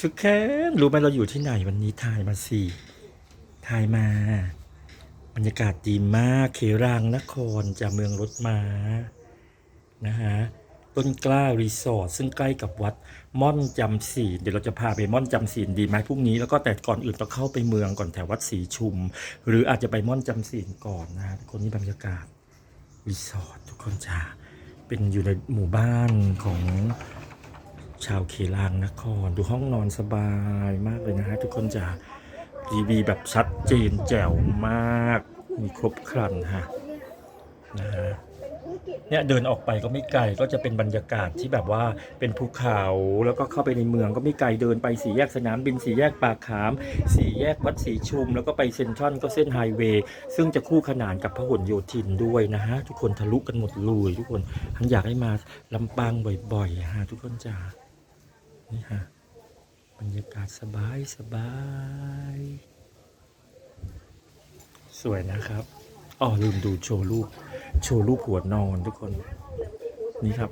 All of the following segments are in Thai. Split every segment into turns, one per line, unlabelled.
ทุกแค่รู้ไหมเราอยู่ที่ไหนวันนี้ถ่ายมาสิถ่ายมา บรรยากาศดีมากเขรางนครจากเมืองรถมานะฮะต้นกล้ารีสอร์ทซึ่งใกล้กับวัดม่อนจำศีลเดี๋ยวเราจะพาไปม่อนจำศีลดีไหมพรุ่งนี้แล้วก็แต่ก่อนอื่นต้องเข้าไปเมืองก่อนแถววัดศรีชุม หรืออาจจะไปม่อนจำศีลก่อนนะทุกคนนี่บรรยากาศรีสอร์ททุกคนจะเป็นอยู่ในหมู่บ้านของ ชาวเคลางนคร ดูห้องนอนสบายมากเลยนะฮะทุกคนจะทีวีแบบชัดเจนแจ๋วมาก มีครบครันฮะนะฮะเนี่ยเดินออกไปก็ไม่ไกลก็จะเป็นบรรยากาศที่แบบว่าเป็นภูเขาแล้วก็เข้าไปในเมืองก็ไม่ไกลเดินไปสี่แยกสนามบินสี่แยกปากขาม สี่แยกวัดศรีชุม แล้วก็ไปเซ็นทรัลก็เส้นไฮเวย์ซึ่งจะคู่ขนานกับพหลโยธินด้วยนะฮะ ทุกคนทะลุกันหมดเลยทุกคนทั้งอยากให้มาลำปางบ่อยๆฮะทุกคนจ้า ฮะบรรยากาศสบายสบาย สวยนะครับอ๋อลืมดูโชว์รูป โชว์รูปหัวนอนทุกคน นี่ครับ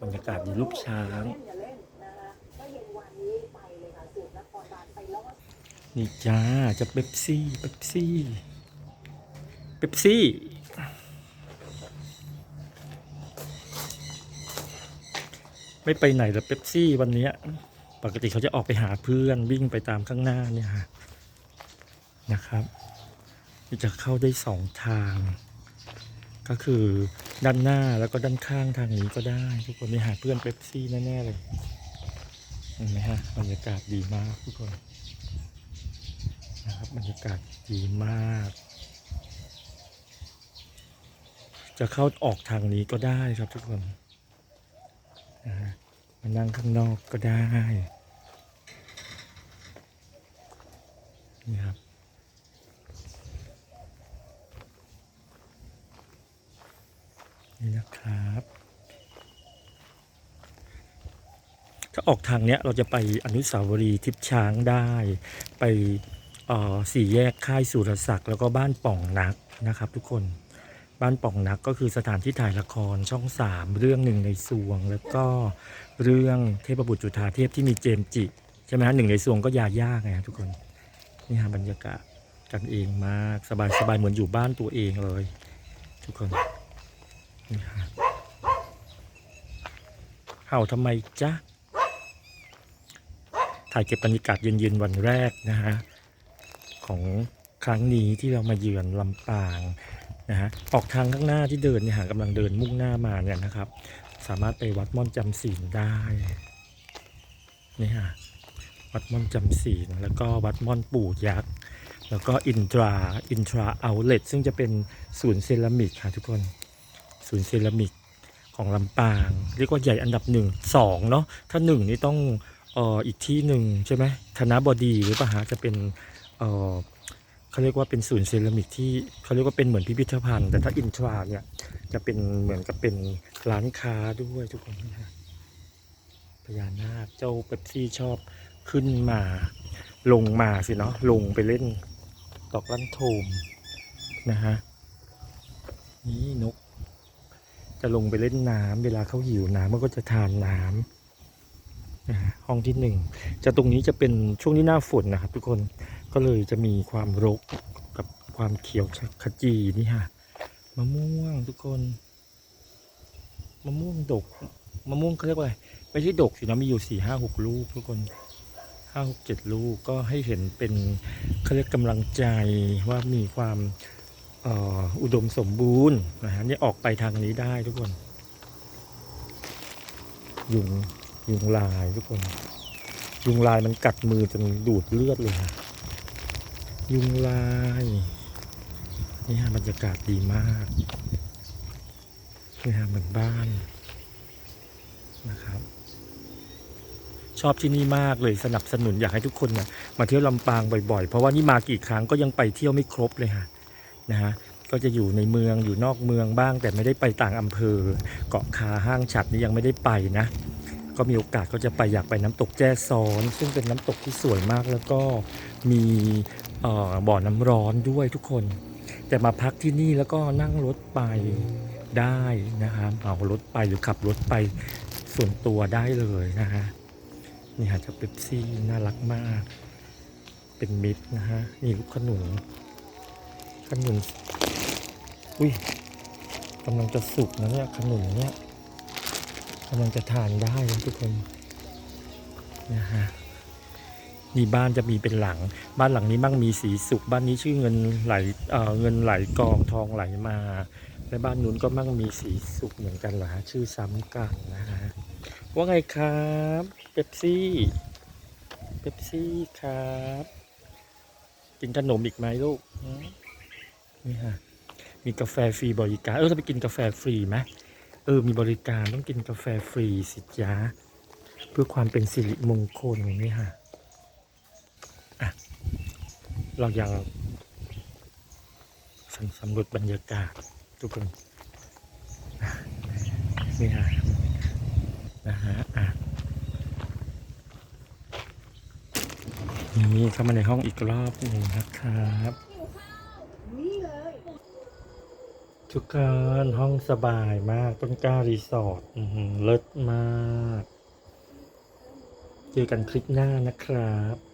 บรรยากาศดีรูปช้าง นี่จ้าจะเป๊ปซี่เป๊ปซี่เป๊ปซี่ ไม่ไปไหนแล้วเป๊ปซี่วันนี้ปกติเขาจะออกไปหาเพื่อนวิ่งไปตามข้างหน้าเนี่ยฮะนะครับจะเข้าได้สองทาง ก็คือด้านหน้าแล้วก็ด้านข้างทางนี้ก็ได้ ทุกคนไปหาเพื่อนเป๊ปซี่แน่ๆเลยเห็นไหมฮะบรรยากาศดีมากทุกคนนะครับบรรยากาศดีมาก จะเข้าออกทางนี้ก็ได้ครับทุกคน มานั่งข้างนอกก็ได้นี่ครับนี่นะครับ ถ้าออกทางเนี้ยเราจะไปอนุสาวรีย์ทิพย์ช้างได้ ไปออสี่แยกค่ายสุรศักดิ์แล้วก็บ้านป่องนักนะครับทุกคน บ้านป่องนักก็คือสถานที่ถ่ายละครช่องสามเรื่องหนึ่งในสวง แล้วก็เรื่องเทพบุตรจุฑาเทพที่มีเจมจิใช่ไหมฮะหนึ่งในสวงก็ยาย่าไงฮะทุกคนนี่ฮะบรรยากาศกันเองมากสบายสบายเหมือนอยู่บ้านตัวเองเลย ทุกคนนี่ฮะเห่าทำไมจ๊ะถ่ายเก็บบรรยากาศเย็นๆวันแรกนะฮะของครั้งนี้ที่เรามาเยือนลำปาง นะฮะออกทางข้างหน้าที่เดินเนี่ยฮะกำลังเดินมุ่งหน้ามาเนี่ยนะครับ สามารถไปวัดม่อนจำศีลได้นี่ฮะวัดม่อนจำศีลแล้วก็วัดม่อนปู่ยักษ์แล้วก็อินทราอินทราเอาเลทซึ่งจะเป็นศูนย์เซรามิกค่ะทุกคนศูนย์เซรามิกของลำปาง เรียกว่าใหญ่อันดับหนึ่งสองเนาะถ้าหนึ่งนี่ต้องอออีกที่หนึ่งใช่ไหมธนบดีหรือเปล่าฮะจะเป็นออ เขาเรียกว่าเป็นศูนย์เซรามิกที่เขาเรียกว่าเป็นเหมือนพิพิธภัณฑ์ แต่ถ้าอินทราเนี่ยจะเป็นเหมือนกับเป็นร้านค้าด้วยทุกคนนะฮะพญานาคเจ้าเป๊ปซี่ชอบขึ้นมาลงมาสิเนาะลงไปเล่นดอกลันโทมนะฮะนี่นก จะลงไปเล่นน้ำเวลาเขาหิวน้ำมันก็จะทานน้ำนะฮะห้องที่หนึ่งจะตรงนี้จะเป็นช่วงนี้หน้าฝนนะครับทุกคน ก็เลยจะมีความรกกับความเขียวขจีนี่ฮะมะม่วงทุกคนมะม่วงดกมะม่วงเขาเรียกว่าอะไรไม่ใช่ดกสินะมีอยู่สี่ห้าหกลูกทุกคนห้าหกเจ็ดลูกก็ให้เห็นเป็นเขาเรียกกำลังใจว่ามีความอุดมสมบูรณ์นะฮะนี่ออกไปทางนี้ได้ทุกคนยุงยุงลายทุกคน ยุงลายมันกัดมือจนดูดเลือดเลยฮะ ยุงลาย นี่ฮะบรรยากาศดีมากนี่ฮะเหมือนบ้านนะครับ ชอบที่นี่มากเลยสนับสนุนอยากให้ทุกคนนะมาเที่ยวลำปางบ่อยๆ เพราะว่านี่มากี่ครั้งก็ยังไปเที่ยวไม่ครบเลยฮะนะฮะก็จะอยู่ในเมืองอยู่นอกเมืองบ้าง แต่ไม่ได้ไปต่างอำเภอ เกาะคาห้างฉัดนี่ยังไม่ได้ไปนะ ก็มีโอกาสก็จะไปอยากไปน้ำตกแจ้ซ้อน ซึ่งเป็นน้ำตกที่สวยมากแล้วก็มี บ่อน้ำร้อนด้วยทุกคน แต่มาพักที่นี่แล้วก็นั่งรถไปได้นะครับเอารถไปหรือขับรถไปส่วนตัวได้เลยนะฮะนี่ฮะเจ้าเป๊ปซี่น่ารักมาก เป็นมิตรนะฮะนี่ลูกขนุนขนุนอุ้ยกำลังจะสุกนะเนี่ยขนุนเนี่ยกำลังจะทานได้ทุกคนนะฮะ นี่บ้านจะมีเป็นหลัง บ้านหลังนี้มั่งมีสีสุข บ้านนี้ชื่อเงินไหลเอ่อเงินไหลกองทองไหลมา และบ้านนู้นก็มั่งมีสีสุขเหมือนกันเหรอฮะชื่อซ้ำกันนะฮะว่าไงครับเป๊ปซี่เป๊ปซี่ครับ กินขนมอีกไหมลูกนี่ฮะมีกาแฟฟรีบริการเออเราไปกินกาแฟฟรีไหมเออมีบริการต้องกินกาแฟฟรีสิจ้าเพื่อความเป็นสิริมงคลนี่ฮะ เรายังสำรวจบรรยากาศทุกคนนี่ฮะนะฮะอะนี่เข้ามาในห้องอีกรอบหนึ่งนะครับทุกคนห้องสบายมาก ต้นกล้ารีสอร์ทเลิศมาก เจอกันคลิปหน้านะครับ